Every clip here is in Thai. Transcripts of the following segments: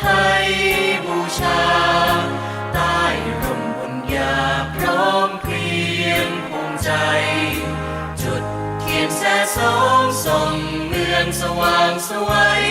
ไทยบูชา ใต้ร่มบุญญาพร้อมเพรียงภูมิใจ จุดเทียนแสสองส่องเมืองสว่างสวย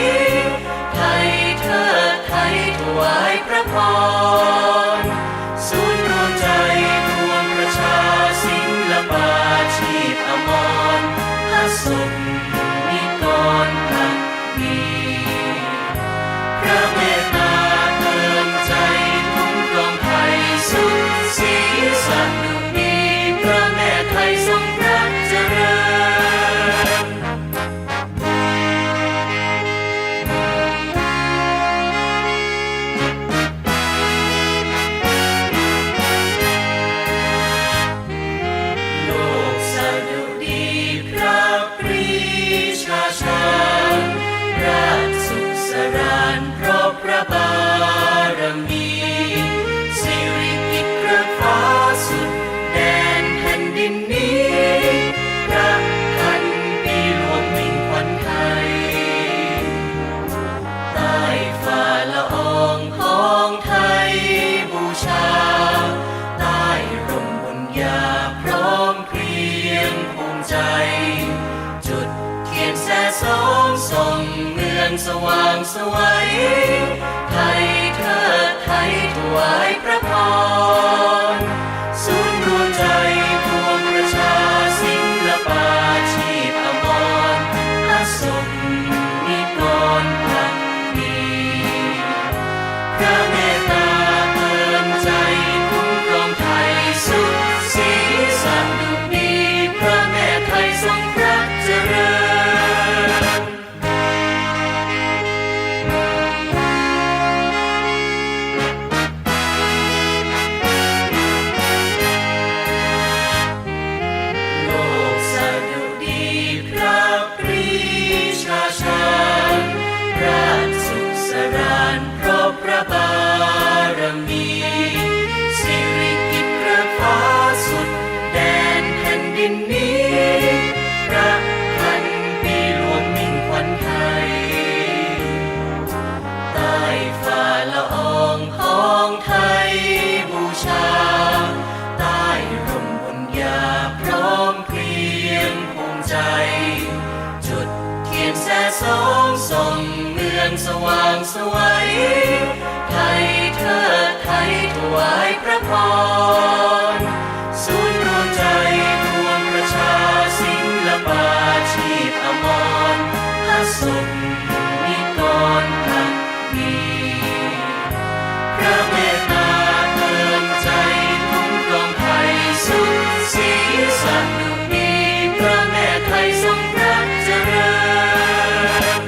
แสสองส่งเมืองสว่างสวยไทยเธอไทยถวายพระ สว่างสวัยไทยเทิดไทยถวายพระพรศูนย์รวมใจรวมประชาศิลปาชีพอมรพระสุข